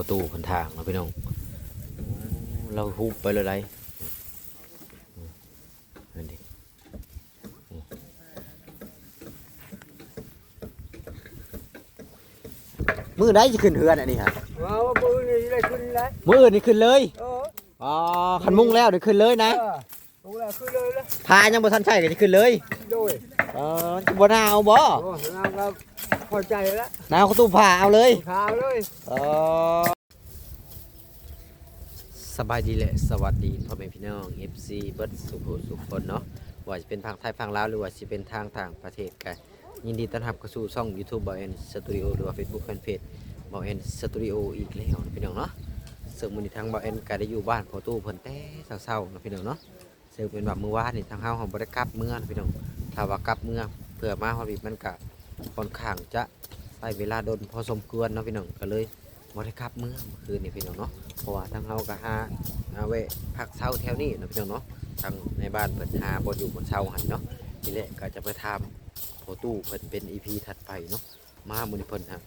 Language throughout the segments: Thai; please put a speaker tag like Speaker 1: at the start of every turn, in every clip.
Speaker 1: อตู้คนทางเนาะพี่น้องโอ้เราฮุบไปเลยไรอืมนั่นดิอืมมือได้จะขึ้นเฮือนอันนี้ฮะ
Speaker 2: ว้าวมือนี่ได้ขึ้นแล้ว
Speaker 1: มืออื่นนี่ขึ้นเลย
Speaker 2: เออ
Speaker 1: อ๋อคันมุ่งแล้วเดี๋ยวขึ้นเลยนะ
Speaker 2: เออลงแล้วขึ้นเลยแล้ว
Speaker 1: พายังบ่ทันใช่ก็จะขึ้นเลย
Speaker 2: โดย
Speaker 1: เออบ่น่าเอาบ่
Speaker 2: โอ้เราก็พอใจแล้ว
Speaker 1: น่าเอาตู้ผ่าเอาเลย
Speaker 2: ขาวเลย
Speaker 1: เออ สบายดีแหละสวัสดีพ่อแม่พี่น้อง FC เบิร์ดสุขสุขคนเนาะว่าจะเป็นทางไทยทางลาวหรือว่าจะเป็นทางต่างประเทศกันยินดีต้อนรับเข้าสู่ช่อง YouTube บอ n Studio หรือว่า Facebook Fanpage บอ n Studio อีกแล้วพี่น้องเนาะซึ่งมื้อนี้ทางบอ n ก็ได้อยู่บ้านพอตู้เพิ่นแต่เช้าๆนะพี่น้องเนาะซึ่งเป็นแบบมื้อวานนี่ทางเฮาเฮาบ่ได้กลับเมืองพี่น้องถ้าว่ากลับเมืองเพื่อมาฮอดอีกมันก็ค่อนข้างจะใช้เวลาโดนพอสมควรเนาะพี่น้องก็เลย บ่ได้กลับเมื่อคืนนี่พี่น้องเนาะเพราะว่าทางเฮาก็หาเอาไว้พักเช้าแถวนี้นะพี่น้องเนาะทางในบ้านเพิ่นหาบ่อยู่บนเช้าให้เนาะนี่แหละก็จะไปทำโพตู้เพิ่นเป็น EP ถัดไปเนาะมามื้อนี้เพิ่นฮะ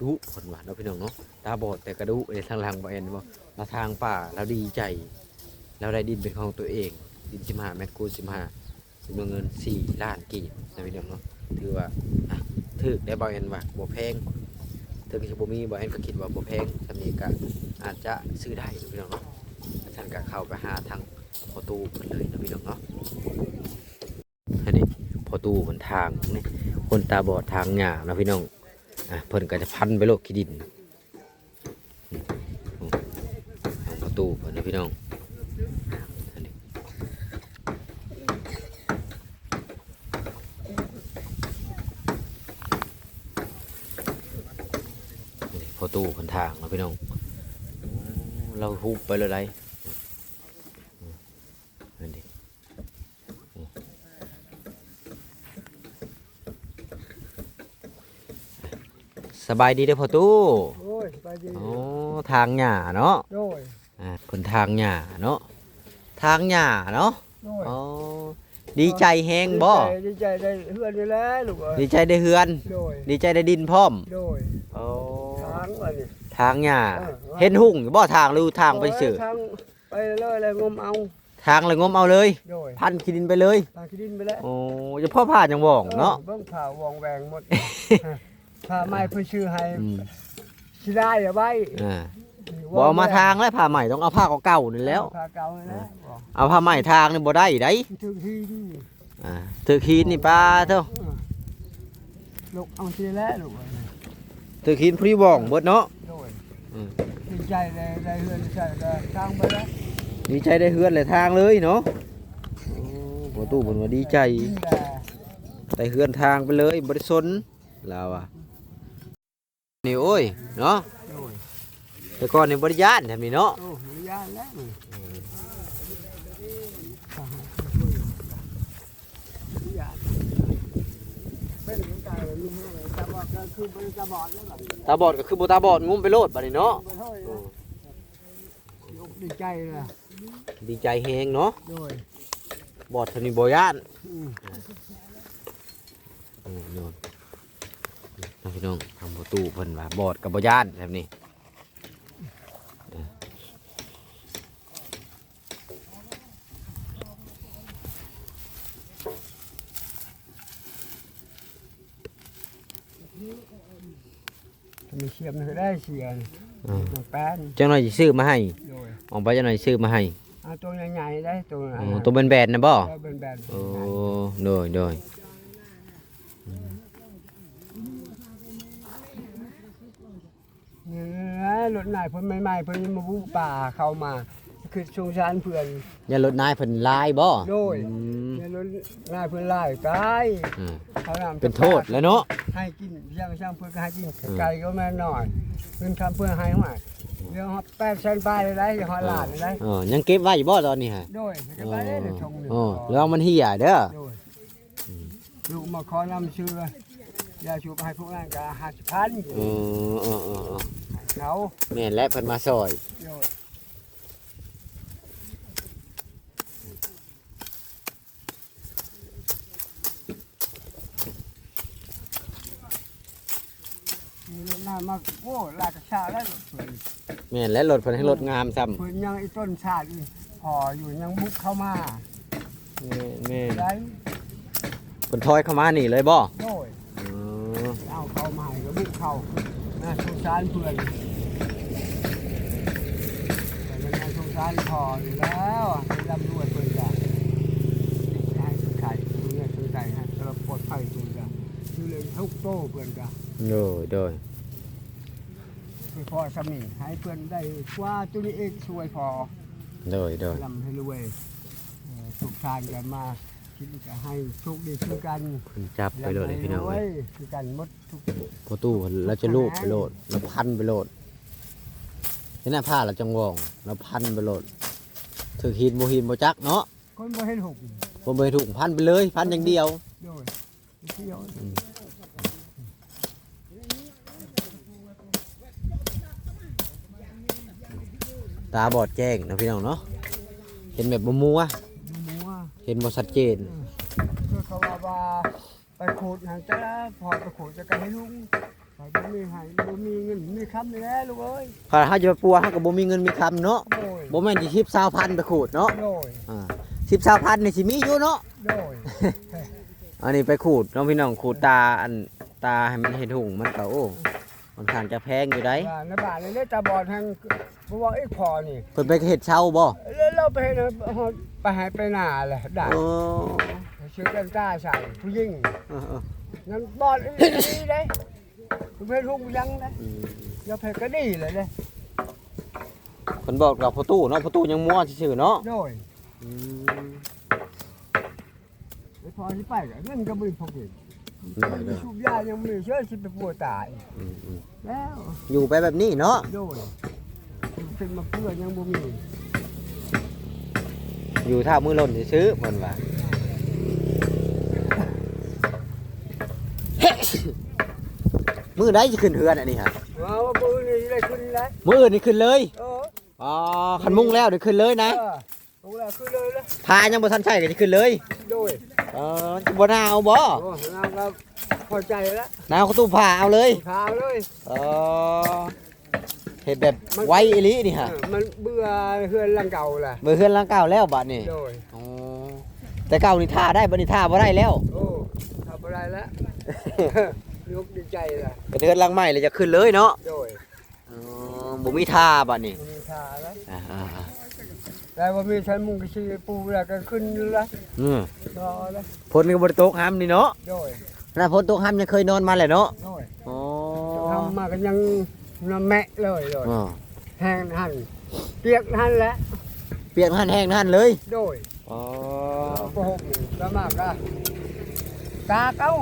Speaker 1: ดุเพิ่นว่าเนาะพี่น้องเนาะตาบอดแต่กระดุในทางหลังบ่แอนบ่มาทางป่าแล้วดีใจแล้วได้ดินเป็นของตัวเอง ดิน15แมตรคูณ15จำนวนเงิน4ล้านกีบนะพี่น้องเนาะถือว่าอะถูกได้บ่แอนว่าบ่แพง ถึงจะบ่มีบ่แอนก็คิดว่าบ่แพงสำนี้ก็อาจจะซื้อได้นะพี่น้องเนาะท่านก็เข้าไปหาทางพอตู้เพิ่นเลยนะพี่น้องเนาะอันนี้พอตู้เพิ่นทางนี่คนตาบอดทางหญ้านะพี่น้องอะเพิ่นก็จะพันไปโลกขี้ดินอืมอืมทางพอตู้เพิ่นนะพี่น้องอันนี้ อันนี้พอตู้เพิ่นทางนะพี่น้องโอ้เราฮุบไปเลยไรนั่นดิอืมสบายดีเด้อพ่อตู้
Speaker 2: โอ้ยไปดี
Speaker 1: โอ้ทางหญ้าเนาะ
Speaker 2: โดย
Speaker 1: อ่าเพิ่นทางหญ้าเนาะทางหญ้าเนาะ
Speaker 2: โดย
Speaker 1: อ๋อดีใจแฮงบ่
Speaker 2: ดีใจได้เพื่อนนี่แหละลูกเอ้ย
Speaker 1: ดีใจได้เฮือน
Speaker 2: โดย
Speaker 1: ดีใจได้ดินพร้อม
Speaker 2: โดย
Speaker 1: โอ้
Speaker 2: ทางว่านี่
Speaker 1: ทางหญ้า
Speaker 2: เออว่า
Speaker 1: เห็นหุ่งอยู่บ่ทางหรือทางไปสื่อ
Speaker 2: โยทางไปเลยเลยงมเอา
Speaker 1: ทางเลยงมเอาเลย
Speaker 2: โดย
Speaker 1: พันขี้ดินไปเลย
Speaker 2: ทางที่ดินไปแล้ว
Speaker 1: โอ้จะพ่อผ่านจังบ่องเนาะ
Speaker 2: ออเบิ่งข่าววองแวงหมดผ้าไม้เพื่อชื่อให้
Speaker 1: อืม
Speaker 2: สิได้อย่าไว้
Speaker 1: อ่าบอมาทางแล้วผ้าใหม่ต้องเอาผ้าเก่าๆนี่แหล้ว
Speaker 2: ผ้าเก่านี่นะบอก
Speaker 1: เอาผ้าใหม่ทางนี่บ่ได้ได้
Speaker 2: ถึงที่นี่
Speaker 1: อ่าถือขีนนี่ป้าเท่า
Speaker 2: เออลูกเอาทีแล้วลูกเอ้ย
Speaker 1: ถือขีนพรีบ่องเบิดเนาะ
Speaker 2: โดย
Speaker 1: อืม
Speaker 2: ดีใจเลยได้เฮือนใช่ได้ทางไปแล้ว
Speaker 1: ดีใจได้เฮือนเลยทางเลยเนาะโอ้บ่ตู้เพิ่นว่าดีใจ
Speaker 2: นี่แหละ
Speaker 1: ได้เฮือนทางไปเลยบ่ได้สนลาวอะนี่โอ้ยเนาะ
Speaker 2: โดย
Speaker 1: แต่ก่อนนี่บ่ได้ย่านแถมนี้เนาะ
Speaker 2: โอ้ยยานแล้วนี่ยานเป็นเหมือนกันเลยลุงเลยตาบอดก็ คือเป็นตาบอดแล้วแบบ
Speaker 1: ตาบอดก็คือบ่ตาบอดงุ้มไปโลดบัดนี้เนาะ
Speaker 2: ไปเท่าไหร่นะลูกดีใจเลย
Speaker 1: ดีใจแฮงเนาะ
Speaker 2: โดย
Speaker 1: บอดเท่านี้บ่ย่าน
Speaker 2: อืม
Speaker 1: อืมโน่นน้องพี่น้องทำประตูเพิ่นว่าบอดกับบ่ย่านแบบนี้
Speaker 2: มีเชียมมันก็ได้เชียน
Speaker 1: เออ
Speaker 2: ตัวแป้น
Speaker 1: จังหน่อยสิซื้อมาให้
Speaker 2: โดย
Speaker 1: ออกไปจังหน่อยซื้อมาให้
Speaker 2: เอาตัวใหญ่ๆได้ตัว
Speaker 1: โอ้ตัวแบนๆนะบ่
Speaker 2: ก็เป็นแบบ
Speaker 1: โอ้โดยโดย
Speaker 2: นี่นะรถนายเพิ่นใหม่ๆเพิ่นมาบุกป่าเข้ามา คือชงชานเพื่อน
Speaker 1: อย่ารถนายเพิ่นลายบ่
Speaker 2: โดย
Speaker 1: อืม
Speaker 2: เนี่ยรถนายเพิ่นไล่ตาย
Speaker 1: อ่า
Speaker 2: เขานำ
Speaker 1: เป็นโทษแล้วเนาะ
Speaker 2: ให้กินย่างช่างเพื่อนก็ให้กิน
Speaker 1: อืม
Speaker 2: ไก่ก็แม่นอนเพิ่นทำเพื่อให้ว่าเดี๋ยวฮอดแป้งแซนปลายเลยได้อย่าฮอดหลานเลยได้
Speaker 1: เออยังเก็บไว้อยู่บ่ตอนนี้ฮะ
Speaker 2: โดยจะไปได้เดี๋ยวชงหนึ่ง
Speaker 1: โอ้แล้วมันเหี่ยเด้อ
Speaker 2: โดยลูกมาขอนำชื่อยาชูบให้พวกนั้นก็ห้าสิบพัน
Speaker 1: เออเออเออเออ
Speaker 2: เขา
Speaker 1: แม่นและเพิ่นมาซอย
Speaker 2: โดย มีรถหน้ามาโอ้ลากกระชาแล้วเพิ่น
Speaker 1: แม่นและรถเพิ่นให้รถงามซ้ำ
Speaker 2: เพิ่นยังไอ้ต้นชาติอีกพออยู่ยังบุกเข้ามา
Speaker 1: แม่น
Speaker 2: ได้
Speaker 1: เพิ่นถอยเข้ามานี่เลยบ่
Speaker 2: โดย
Speaker 1: อ๋อ
Speaker 2: เอาเข้ามาให้ก็บุกเข้าน่าสงสารเพื่อนแต่ยังไงสงสารพออยู่แล้วอะให้ร่ำรวยเพิ่นจ้ะให้ไข่ดูเนี่ยคือไก่ให้ตลอดปลอดภัยเพิ่นจ้ะอยู่เลยทุกโตเพิ่นจ้ะ
Speaker 1: โดยโดย
Speaker 2: ไปพอสามีให้เพื่อนได้กว่าตัวนี้เองช่วยพอ
Speaker 1: โดยโดย
Speaker 2: ลำให้รวยเอ่อทุกทานกันมาคิดจะให้โชคดีคือกัน
Speaker 1: เพิ่นจับไปโลดเลยพี่น้อง
Speaker 2: รว
Speaker 1: เอ้ย
Speaker 2: ยคือกันหมดทุก
Speaker 1: พอตู้เราจะลูบไปโลดเราพันไปโลดเห็นหน้าผ้าเราจังหวองเราพันไปโลดถือหินบ่หินบ่จักเนาะ
Speaker 2: คนบ่เห็นหก
Speaker 1: บ่เบยถูกพันไปเลย พันอย่างเดียว
Speaker 2: โดยเที่ยว
Speaker 1: ตาบอดแจ้งนะพี่น้องเนาะเห็นแบบบ่มัว
Speaker 2: ดูหมูว่า
Speaker 1: เห็นบ่ชัดเจน
Speaker 2: คือเขาว่าว่าไปขูดหางจะพอไปขูดจะกันให้ลุงไปบ่มีให้บ่มีเงินมีคำนี่แหละลูกเอ้ย
Speaker 1: ถ้าเฮาจะไปปัวเฮาก็บ่มีเงินมีคำเนาะ
Speaker 2: โดย
Speaker 1: บ่แม่นสิ10 20พันไปขูดเนาะ
Speaker 2: โดย
Speaker 1: อ่า10 20พันนี่สิมีอยู่เนาะ
Speaker 2: โดย
Speaker 1: อันนี้ไปขูดน้องพี่น้องขูดตาอันตาให้มันเห็นถุงมันก็โอ้ มันข้างจะแพงอยู่ได้
Speaker 2: ว่าในบ้านเลยตาบอดทางเพราะว่าไอ้พอนี่
Speaker 1: เพิ่นไปเฮ็ดเช่าบ่
Speaker 2: แล้วเราไปนะไปหายไปหนาเลยได้
Speaker 1: โอ้
Speaker 2: ชื่อกันตาใส่ผู้หญิง
Speaker 1: เออเออ
Speaker 2: นั่นบอดอีนี่ได้คุณเพชรลุงยังได้
Speaker 1: อืม
Speaker 2: ยาเพชรก็ดีเลยเด้
Speaker 1: เพิ่นบอกกับพ่อตู้เนาะพ่อตู้ยังมั่วซื่อๆเนาะ
Speaker 2: โดย
Speaker 1: อืม
Speaker 2: ไอ้พอที่ไปก็นั่นก็ไม่พกเห็น
Speaker 1: ได้ได้
Speaker 2: ชุบยายังไม่เชื่อสิไปปวดตาย
Speaker 1: อืมอืม
Speaker 2: แล้ว
Speaker 1: อยู่ไปแบบนี้เนาะ
Speaker 2: โดยเป็นมาเพื่อยังบ่มี
Speaker 1: อยู่ท่ามือหล่นซื้อๆเพิ่นว่ามือใดสิขึ้นเฮือนอันนี้ฮะ
Speaker 2: ว้าวปืนนี่ได้ขึ้นแล้ว
Speaker 1: มืออื่นนี่ขึ้นเลย
Speaker 2: เออ
Speaker 1: อ๋อคันมุ่งแล้วเดี๋ยวขึ้นเลยนะ
Speaker 2: เออตรงแล้วขึ้นเลยแล้ว
Speaker 1: พายังบ่ทันใช่ก็สิขึ้นเลย
Speaker 2: โดย
Speaker 1: เออบ่น่าเอาบ่
Speaker 2: โอ้เราก็พอใจแล้ว
Speaker 1: นาวเขาตู้ผ่าเอาเลย
Speaker 2: ขาวเลย
Speaker 1: เออเห็ดแบบไว้อีหลีนี่ฮะ
Speaker 2: เออมันเบื่อเฮือนหลังเก่าแหละ
Speaker 1: เบอร์เฮือนหลังเก่าแล้วบัดนี่
Speaker 2: โดย
Speaker 1: อ๋อแต่เก่านี่ท่าได้บัดนี่ท่าบ่ได้แล้ว
Speaker 2: โอ้ทำอะไรแล้ว ยกดีใจละ
Speaker 1: เป็นเฮือนหลังใหม่เลยจะขึ้นเลยเนาะ
Speaker 2: โดย
Speaker 1: อ๋อบ่มีท่าบัดนี่
Speaker 2: มีชาแล้ว
Speaker 1: อ่า
Speaker 2: แต่ว่ามีชั้นมุงกระชีปูแล้วก็ขึ้นแล้ว
Speaker 1: ๆอืม
Speaker 2: รอแล้ว
Speaker 1: ฝนก็บ่ได้ตกห้ามนี่เนาะ
Speaker 2: โดย
Speaker 1: น่าฝนตกห้ามยังเคยนอนมาแหละเนาะ
Speaker 2: โดย
Speaker 1: อ๋อ
Speaker 2: ทำมากันยังน้ำแมะเลยโดย
Speaker 1: อ๋อ
Speaker 2: แห้งหันเปียกหันแล้ว
Speaker 1: เปียกหันแห้งหันเลย
Speaker 2: โดย
Speaker 1: อ๋อ
Speaker 2: โกหกนี่แล้วมากก็ตากเอา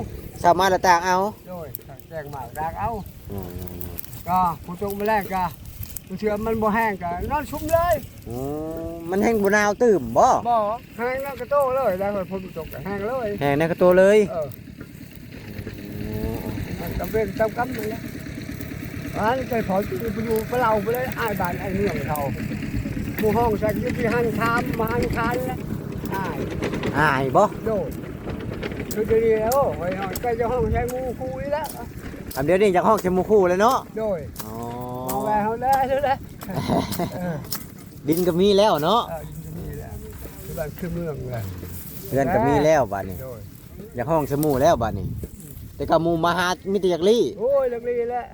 Speaker 1: สามารถละตากเอา
Speaker 2: โดยแจ้งมากตากเอา
Speaker 1: อืม
Speaker 2: ก็ผู้ตรงมาแรกก็ผู้ เชื่อมันบ่แห้งก็นอนชุ่มเลย
Speaker 1: อืมมันแห้งบ่นาวตื่มบ่
Speaker 2: บ่แห้งแล้วก็โตเลยได้คนผู้ตกก็แห้งเลย
Speaker 1: แห้งในกระตัวเลย
Speaker 2: เออมันก็เป็นตำกำนั่นแหละอันเคยพอที่ไปอยู่ไปเล่าไปเลยอ้ายบ้านไอ้เมืองเขาหมู่ห้องใส่อยุติหันคามมาหันคานแล้วอ้าย
Speaker 1: อายบ่
Speaker 2: โดดคือจะดีแล้วไว้หน่อยใกล้จะห้องใช้หมูคุยแล้ว
Speaker 1: อันเดียวนี้จากห้องเชมูคู่เลยเนาะ
Speaker 2: โดย
Speaker 1: อ๋อ
Speaker 2: เอาแววได้แล้วเออ
Speaker 1: ดินก็มีแล้วเนาะ
Speaker 2: เออจะมีแหละที่บ้านคือเมืองเลย
Speaker 1: เรือนก็มีแล้วบัดนี้
Speaker 2: โดย
Speaker 1: อยากห้องเชมูแล้วบัดนี้ แต่ก็หมูมาหามิตรอยากลี่
Speaker 2: โอ้ยเรื่องนี้แหละ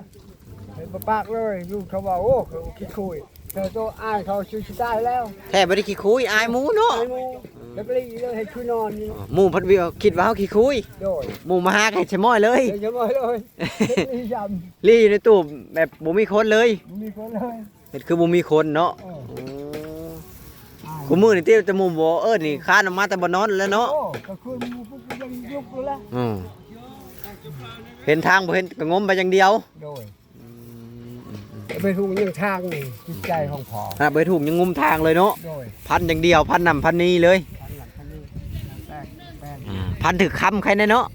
Speaker 2: เห็นปะปากเลยลูกเขาบอกโอ้เขาคิดคุยเธอโตอ้ายเขาชิวชิได้แล้ว
Speaker 1: แค่บ่ได้ขี้คุยอายหมูเนาะ
Speaker 2: ไอ้หมู แล้วก็เลยเลยให้คือนอนนี่
Speaker 1: หมูพัดวิวคิดว่าเฮาขี้คุย
Speaker 2: โดย
Speaker 1: หมูมาหาให้ชะม้อยเลย
Speaker 2: เดี๋ยวจะมาเลยเฮ็ดนี่ย
Speaker 1: ลี่อยู่ในตู้แบบบ่มีคนเลยำ
Speaker 2: มีคนเลย
Speaker 1: เฮ็ดคือบ่มีคนเนาะ
Speaker 2: เออ
Speaker 1: อ๋อ
Speaker 2: อ้าย
Speaker 1: กูมือนี่ติแต่หมูบ่เอิ้นนี่ค้านออกมาแต่บ่นอนแล้วเนาะ
Speaker 2: โอ้ก็คืนหมูปุ๊บยังลุกอยู่แล้ว
Speaker 1: อืมเห็นทางบ่เห็นก็งมไปอย่างเดียว
Speaker 2: โดยไปทุกยังทางนี่จิตใจของพอ
Speaker 1: อะไปถูกยังงมทางเลยเนาะ
Speaker 2: โดย
Speaker 1: พันอย่างเดียว พันนำพันนี้เลย
Speaker 2: พันหลังพันนี้แป้งแป้ง
Speaker 1: อ่า พันถึกคำใครแน่เนาะ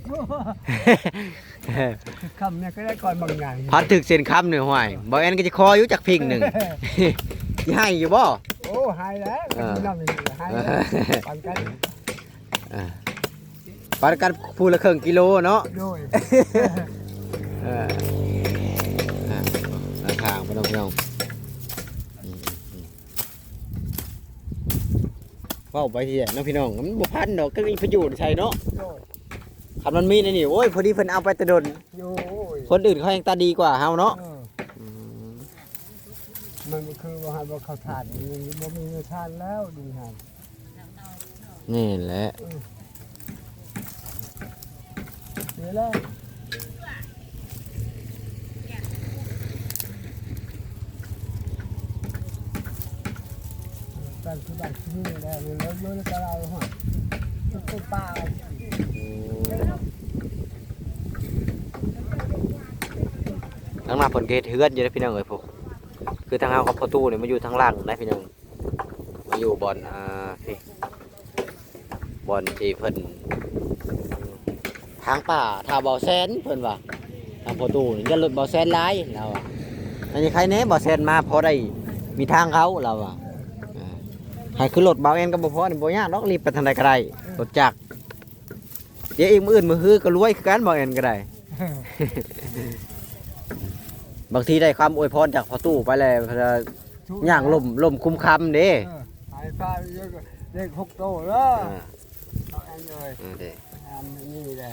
Speaker 2: คือคำเนี่ยก็ได้ก่อนบางอย่าง
Speaker 1: พันถึกเส้นคำหนึ่งห่วยบอกแอนก็จะคออยู่จากพิงหนึ่งสิให้อยู่บ่
Speaker 2: โอ้หายแล้ว
Speaker 1: อ่า
Speaker 2: น้ำนี่หายแล้วปันกัน
Speaker 1: อ่าปันกันพูละครึ่งกิโลเนาะ
Speaker 2: โดย
Speaker 1: เออพี่น้องพี่น้องอืมอืม เว้าไปทีน้องพี่น้องมันบ่พันดอกก็มีประโยชน์ใช่เนาะ
Speaker 2: โอ้ย
Speaker 1: คันมันมีในนี่โอ้ยพอดีเพิ่นเอาไปแตะดน
Speaker 2: โอ้ย
Speaker 1: คนอื่นเขายังตาดีกว่าเฮาเนาะ
Speaker 2: เออ
Speaker 1: อืม
Speaker 2: มันคือว่าให้บ่เข้าทานมันบ่มีเงินทานแล้วดีฮะ
Speaker 1: นี่แหละ
Speaker 2: เดี๋ยวแล้วการที่บ้านที่นี่แล้วเราโยนกับเราหัวทุกคนป้า
Speaker 1: ทางหน้าเพิ่นเกตเฮือนอยู่นะพี่น้องเอ้ยพวกคือทางเฮากับประตูเนี่ยมาอยู่ทางล่างนะพี่น้องมาอยู่บอนอ่าพี่บอนที่เพิ่นทางป่าทาบ่อแซนเพิ่นว่าทางประตูนี่จะรถบ่อแซนหลายเราอะอันนี้ใครแหน่บ่อแซนมาพอได้มีทางเขาเราอะ ให้คือรถเบาแอนก็บ่พอนี่บ่ยากดอกรีบไปทางใดก็ได้รถจักรเดี๋ยวอีกมื้ออื่นมื้อฮือก็รวยคือกันเบาแอนก็ได้ บางทีได้ความอวยพรจากพ่อตู้ไปเลยเพนว่าย่างลมลมคุ้มคำเด้
Speaker 2: หายฟ้าเยอะเลขหกโตเลย
Speaker 1: อ่า
Speaker 2: เอาอันเลย
Speaker 1: อ่าเด้
Speaker 2: ทำนี่แหละ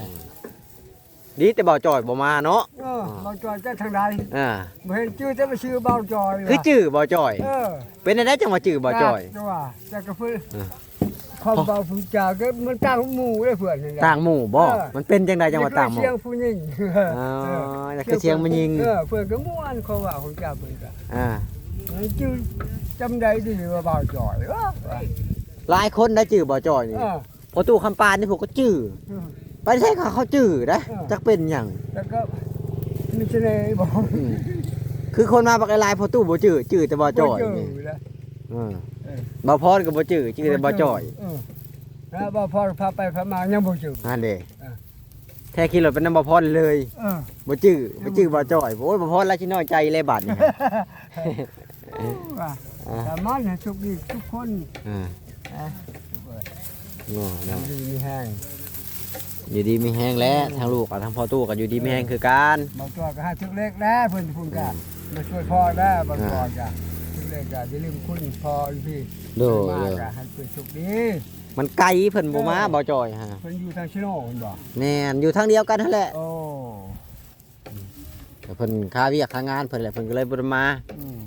Speaker 1: ดีแต่เบาจ่อยบ่มาเนาะ
Speaker 2: เออเบาจอยจะทางใด
Speaker 1: อ่า
Speaker 2: บ่เห็นชื่อจะไปชื่อเบาจอย
Speaker 1: คือจื้อเบาจ่อย
Speaker 2: เออ
Speaker 1: เป็นอะไรจังว่าจื้อเบาจ่อย
Speaker 2: จังว่าจะกระพื้น
Speaker 1: เออ
Speaker 2: ความเบาผู้จาก็มันต่างหมู่เลยเพื่อนนี่แหละ
Speaker 1: ต่างหมู่บ่
Speaker 2: เออ
Speaker 1: มันเป็นจังไดจังว่าต่างหมู่
Speaker 2: เสียงผู้หญิง
Speaker 1: อ๋อแล้วก็เสียงมันยิง
Speaker 2: เออเพื่อนก็ม่วนเขาว่าผู้จาเพื่อนก็
Speaker 1: อ่า
Speaker 2: ชื่อจำได้ดีว่าเบาจอยว่า
Speaker 1: หลายคนได้จื้อเบาจ่อยนี่
Speaker 2: เออ
Speaker 1: พ่อตู้คำปานนี่พวกก็จื้อ
Speaker 2: เออ
Speaker 1: ไปใช่เขาเขาจื้อนะ
Speaker 2: เออ
Speaker 1: จักเป็นหยัง
Speaker 2: แล้วก็นี่ใช่ไหมบอก
Speaker 1: อืมคือคนมาบักหลายๆพ่อตู้บ่จื้อจื้อแต่เบาจ่อย
Speaker 2: บ่เจ
Speaker 1: นี่
Speaker 2: แล้ว
Speaker 1: อืม
Speaker 2: เออ
Speaker 1: เบาพรก็บ่จื้อจื้อแต่เบาจ่อย
Speaker 2: เแล้วบ่พอพาไปพามายังบ่จืด
Speaker 1: นั่นเด้
Speaker 2: เออ
Speaker 1: แท้ขี่รถเป็นน้ำบ่พรเลย
Speaker 2: เออ
Speaker 1: บ่จื้อบ่จื้อบ่จ่อยโอ้ยบ่พอแล้วสิน้อยใจเลยบาดนี่
Speaker 2: ว่า
Speaker 1: อ่า
Speaker 2: แต่มันให้ทุกดีทุกคน
Speaker 1: อ่า
Speaker 2: นะ
Speaker 1: โง่เนาะ
Speaker 2: ดีมีแห้ง
Speaker 1: อยู่ดีมีแห้งแล้วทางลูกกับทางพ่อตู้ก็อยู่ดีมีแห้งคือกัน
Speaker 2: บางตัวก็ให้ทุกเล็กแล้วเพิ่นพูดกันมาช่วยพ่อได้บางตัวก็ทุกเล็กก็อย่าลืมคุณพ่ออยู่พี่
Speaker 1: โด
Speaker 2: มา
Speaker 1: โด
Speaker 2: ก็ให้เพิ่นสุขดี
Speaker 1: มันไกลเพิ่นบ่มาบ่จ่อยฮะ
Speaker 2: เพิ่นอยู่ทางชิโน่เพิ่นบอก
Speaker 1: แม่นอยู่ทางเดียวกันนั่นแหละ
Speaker 2: โอ้
Speaker 1: แต่เพิ่นค้าเวียกค้างานเพิ่นแหละเพิ่นก็เลยบ่ได้มา
Speaker 2: อืม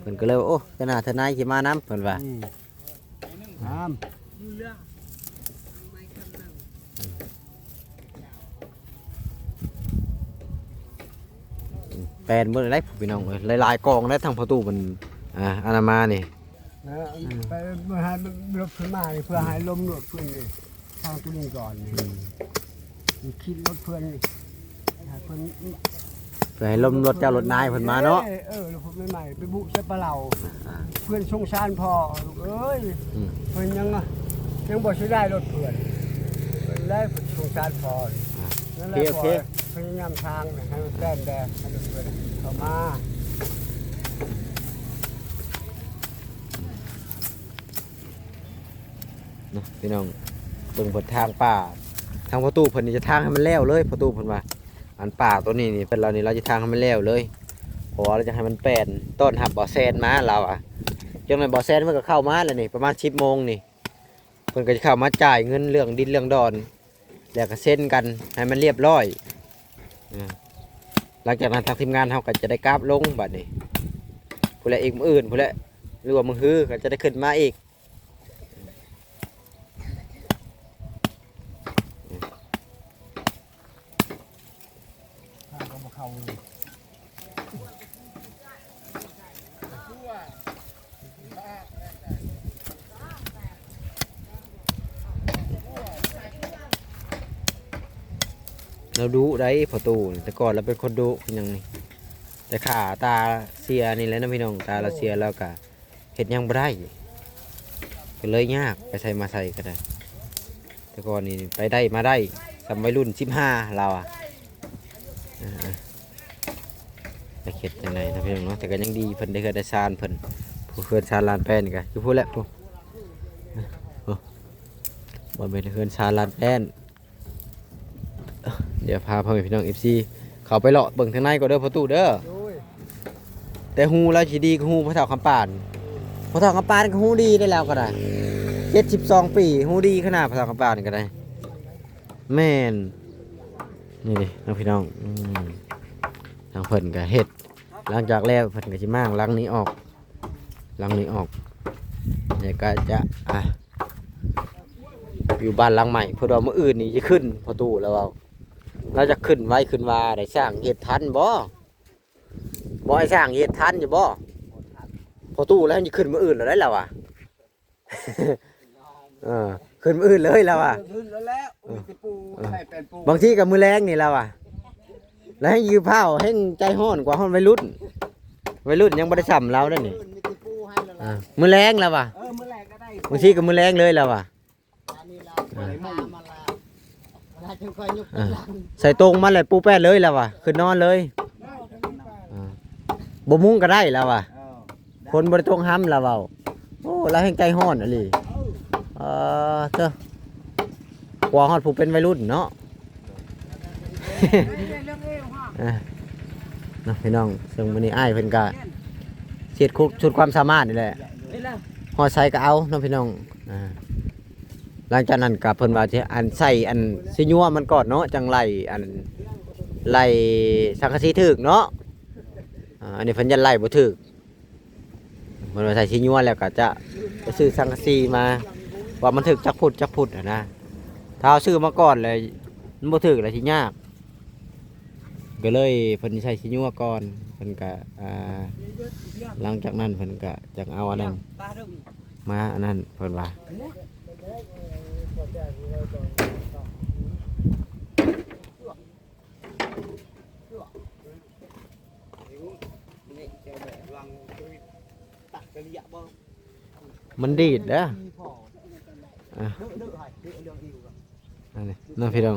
Speaker 1: เพิ่นก็เลยว่าโอ้เจ้าหน้าทนายสิมานํเพิ่นว่า
Speaker 2: อืมน้ำ
Speaker 1: แปลนเบิ่งได้พี่น้องเอ้ยหลายๆกองได้ทางพ่อตู้มันอ่าอานามานี่
Speaker 2: นะไปมาให้รถขึ้นมานี่เพื่อให้ลมรถเพื่อนนี่ทางตัวนี้ก่อนนี่นี่คิดรถเพื่อนนี่ให้เพื่อน
Speaker 1: เพื่อให้ลมรถเจ้ารถนายเพิ่นมาเนาะ
Speaker 2: เออเออรถใหม่ๆไปบุกใส่ปลาเหล่าเพื่อนสงสารพ่อลูกเอ้ย
Speaker 1: อืม
Speaker 2: เพื่อนยังอะยังบ่ใช้ได้รถเพื่อนเพื่อนได้สงสารพ่อนี่นั่นแหละพ่อ พยายามทางนี่ให้มันแต้มแดงให้รถเพื่อนเข้ามา
Speaker 1: เนาะพี่น้องเบิ่งเพิ่นทางป่า ทางประตูเพิ่นนี่จะทางให้มันแล้วเลยประตูเพิ่นว่า อันป่าตัวนี้นี่เป็นเรานี่เราจะทางให้มันแล้วเลยเพราะว่าเราจะให้มันแปนต้นหับบ่อแซนมาเราอะจังได๋บ่อแซนมันก็เข้ามาแล้วนี่ประมาณ10โมงนี่เพิ่นก็จะเข้ามาจ่ายเงินเรื่องดินเรื่องดอนแล้วก็เซ็นกันให้มันเรียบร้อย หลังจากนั้นทางทีมงานเขาก็จะได้กราบลงบัดนี้ผู้ใดอีกมืออื่นผู้ใดหรือว่ามือฮือก็จะได้ขึ้นมาอีก
Speaker 2: ทางก็บ่เข้าเลย
Speaker 1: เราดูได้ประตูแต่ก่อนเราเป็นคนดูเป็นยังนี่แต่ขาตาเสียนี่แหล้วนะพี่น้องตาเราเสียแล้วก็เห็ดยังบ่ได้ก็เลยยากไปใส่มาใส่ก็ได้ แต่ก่อนนี่ไปได้มาได้สมัยรุ่นสิบห้าเราอะไปเข็ดจังไงนะพี่น้องเนาะแต่ก็ยังดีเพิ่นได้เคยได้ซานเพิ่นผู้เคยซานลานแป้นนี่ก็อยู่พูดแหละพูดโอ้บ่เป็นเคยซานลานแป้น เดี๋ยวพาพ่อแม่พี่น้องเอฟซีเขาไปเลาะเบิ่งทางในก็เด้อประตูเด้อ
Speaker 2: โอ้ย
Speaker 1: แต่ฮูแล้วสิดีก็ฮูพระเฒ่าคำปานพระเฒ่าคำปานก็ฮูดีได้แล้วก็ได้72ปีฮูดีขนาดพระเฒ่าคำปานก็ได้แม่นนี่ดิน้องพี่น้องอืมทางเพิ่นก็เฮ็ดหลังจากแล้วเพิ่นก็สิมางหลังนี้ออกหลังนี้ออกเดี๋ยวก็จะอะอยู่บ้านหลังใหม่เพิ่นว่ามื้ออื่นนี่จะขึ้นประตูแล้วเอา เราจะขึ้นไว้ขึ้นว่าได้สร้างเฮ็ดทันบ่บ่ให้สร้างเฮ็ดทันอยู่บ่พอตู้แล้วจะขึ้นมื้ออื่นแล้วได้แล้วอะเออขึ้นมื้ออื่นเลยแล้วอะ
Speaker 3: ขึ้นแล้วแล้วอุ้ยสิปูให้เป็นปู
Speaker 1: บางทีกับมือแรงนี่แล้วอะแล้วให้ยืมเผาให้ใจห้อนกว่าห้อนวัยรุ่นวัยรุ่นยังไม่ได้ฉ่ำเราด้วยนี่
Speaker 3: ขึ้นมีสิปูให้แล้ว
Speaker 1: อ่ามือแรงแล้วว่ะ
Speaker 3: เออมื้อแรกก็ได้
Speaker 1: บางทีกับมือแรงเลยแล้วว่ะ
Speaker 3: อันนี้เราไปมามาละเวลาจึงค่อยยก
Speaker 1: อ่า
Speaker 3: หลัง
Speaker 1: ใส่ตรงมาเลยปูแป้เลยแล้วว่ะขึ้นนอนเลยอ่าบ่มุ้งก็ได้แล้วว่ะ
Speaker 3: เออ
Speaker 1: คนบริตรงห้ำแล้วเว้าโอ้เราให้ใจห้อนอะไรเออเถอะกว่าฮอดผู้เป็นวัยรุ่นเนาะ
Speaker 3: เรื่องเอวฮะ
Speaker 1: อะเนาะพี่น้องซึ่งวันนี้อ้ายเพิ่นก็เสียดคุกชุดความสามารถนี่แหละ
Speaker 3: นี่แหละ
Speaker 1: ฮอดใส่ก็เอาเน้องพี่น้องอ่า หลังจากนั้นก็เพิ่นว่าสิอันใส่อันสิยัวมันก่อนเนาะจังไล่อันไล่สังกะสีถึกเนาะอันนี้เพิ่นยันไล่บ่ถึกเพิ่นว่าใส่สิยัวแล้วก็จะไปซื้อสังกะสีมา ว่ามันถึกจักพุดจักพุดนะถ้าซื้อมาก่อนเลยมันบ่ถึกเลยสิยากก็เลยเพิ่นใช้สิยัวก่อนเพิ่นก็อ่าหลังจากนั้นเพิ่นก็จังเอาอันนั้นมาอันนั้นเพิ่นว่า มันดีดเด้อ
Speaker 3: มีพอ
Speaker 1: อะ
Speaker 3: อัน
Speaker 1: นี้น้องพี่น้อง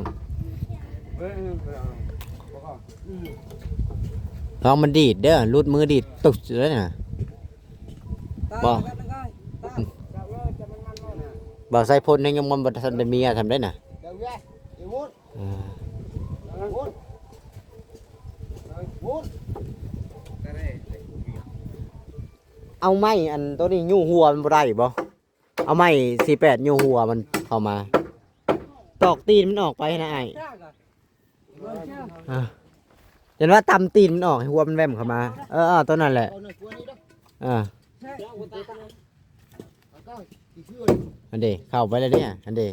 Speaker 3: เออเออเออบ่ก็อืม
Speaker 1: ลองมันดีดเด้อรูดมือดีดตุกเลยนะบ่
Speaker 3: ตา
Speaker 1: บ่าวใส่พนให้ยังมันบ่ทันได้เมียทำได้น่ะ
Speaker 3: เดี๋ยวแย่ไอ้วุ้น
Speaker 1: อ่า
Speaker 3: ไอ้วุ้นไอ้วุ้นก็ได้
Speaker 1: เอาไม้อันตัวนี้ยู่หัวมันบ่ได้บ่เอาไม้48ยู่หัวมันเข้ามา ตอกตีนมันออกไปนะไอ้
Speaker 3: อะ
Speaker 1: เห็นว่าตำตีนมันออกให้หัวมันแว่มเข้ามา เออๆตัวนั้นแหละ
Speaker 3: เอาหน่ อันเดเอาตาตาเอาก็กี่ชื่อ
Speaker 1: อันเดเข้าไปแล้วเนี่ย อันเด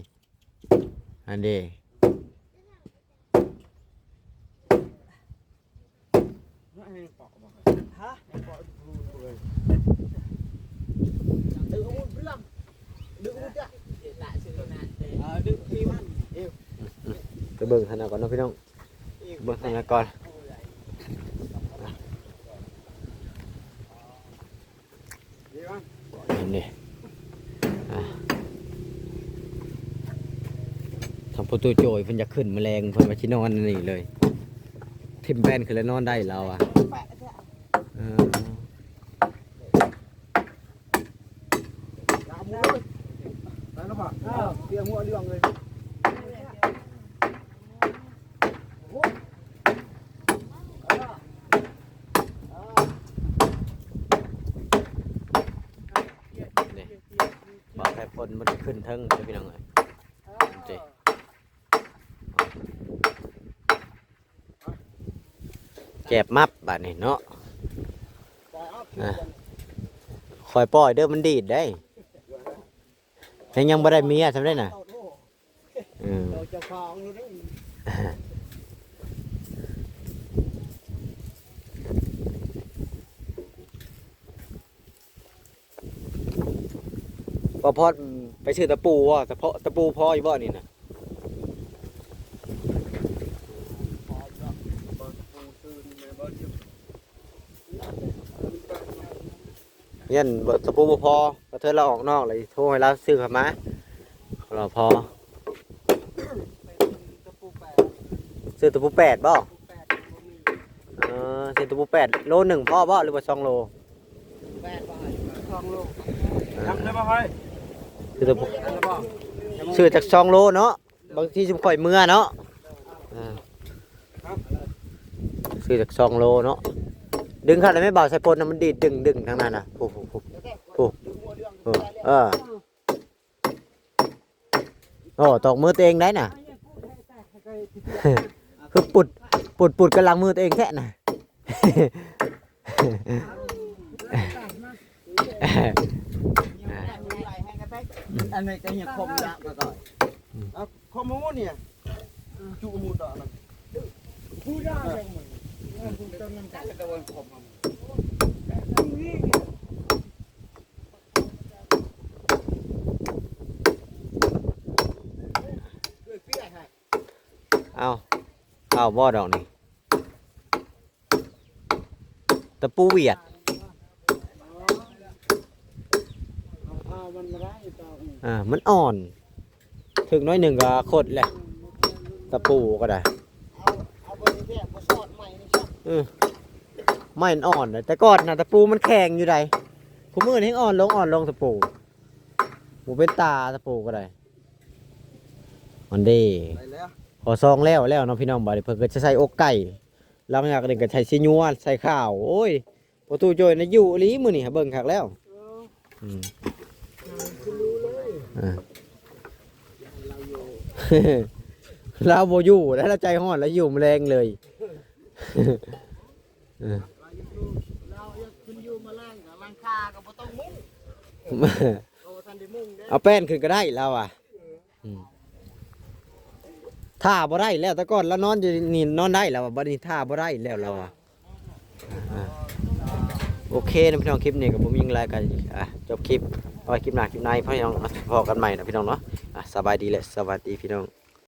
Speaker 1: อันเด
Speaker 3: ฮะดึงอาวุธเรื่องดึงอาวุธจ้ะเออดึงพี่มันเอว
Speaker 1: ไปเบิ่งธนาก่อนนะพี่น้อง เบิ่งธนาก่อนอะ
Speaker 3: พี่มัน
Speaker 1: อันนี้อะ ทำประตูโจยเพิ่นจะขึ้นแมลงเพิ่นมาชินอนอันนี่เลย ทิมแป้นขึ้นแล้วนอนได้เราอะ
Speaker 3: แปะแท้
Speaker 1: เออ
Speaker 3: ลามูเลยไปแล้วป่ะเออเตรียมหัวเรื่องเลย
Speaker 1: นี่บอกให้ฝนมันขึ้น เทิงเด้อพี่น้องเอ้ยเจ้แจ็บมับบาดนี้เนาะอะคอยปล่อยเด้อมันดีดได้ยังยังบ่ได้เมียทำได้น่ะอืม
Speaker 3: เราจะฟังอยู่ด้
Speaker 1: พอพอด ไปซื้อตะปูว่ตะเพาะตะปูพออยู่บ่นี่น่ะยันบ่ตะปูบ่พอก็เธอเราออกนอกเลยโทรให้เราซื้อเข้ามาเราพอ
Speaker 3: ตะปูแปด
Speaker 1: ซื้อตะปูแปดบ่
Speaker 3: แปดบ่มี
Speaker 1: เออซื้อตะปูแปดโลหนึ่งพ่อบ่หรือว่าสองโล
Speaker 3: แปดบาททองโล
Speaker 4: ทำได้ป่ะเฮ้ย
Speaker 1: ซื้อตั
Speaker 3: ว
Speaker 1: ซื้อจากสองโลเนาะบางทีจุ่มข่อยเมื่อเนาะซื้อจากสองโลเนาะดึงเข้าได้ไหม่เบาใส่ปนนะมันดีดดึงดึงทางนั้นนะโอ้โหโอ้โหโอ้เออโอ้ตกมือตัวเองได้น่ะคือปุดปุดปุดกำลังมือตัวเองแค่น่ะ
Speaker 3: อันนี้ก็ยังคมยะมาก่อนเอาคมมูเนี่ยจุมูดอกนะ
Speaker 2: ผู้ได้
Speaker 3: ตะวันคม
Speaker 1: เอาเอาบ่อดอกนี่ตะปูเวียด
Speaker 2: เอามันมาได้ต่ อ
Speaker 1: อ่ามันอ่อน ถึงน้อยหนึ่งก็โคตรแหละตะปูก็ได้
Speaker 3: เอาเอาบริเวณมาสอดใหม่นี่ครับ
Speaker 1: เออไม่มันอ่อนเลยแต่ก่อนนะตะปูมันแข็งอยู่ใดผมมือนี้อ่อนลงอ่อนลงตะปูหมูเป็นตาตะปูก็ได้มันดี
Speaker 3: ไปแล้ว
Speaker 1: พอซองแล้วแล้วเนาะพี่น้องบาดนี้เพิ่นก็จะใส่อกไก่หลังจากนั้นก็ใส่ซีนัวใส่ข้าวโอ้ยประตูโจยนะอยู่อีหลีมื้อนี่เบิ่งคักแล้วอืมอ่า เราบ่อยู่แล้วเราใจฮ้อนแล้วอยู่แมลงเลย
Speaker 3: เอา
Speaker 1: แป้นขึ้นก็ได้เราอะท่าบ่ได้แล้วแต่ก่อนเรานอนอยู่นี่นอนได้แล้วบัดนี้ท่าบ่ได้แล้วเราอะโอเคนะพี่น้องคลิปนี้ก็บ่มีหยังหลายกันอะจบคลิป เอาไว้คลิปหน้าคลิปในพี่น้องพอกันใหม่นะพี่น้องเนาะอะสบายดีและสวัสดีพี่น้อง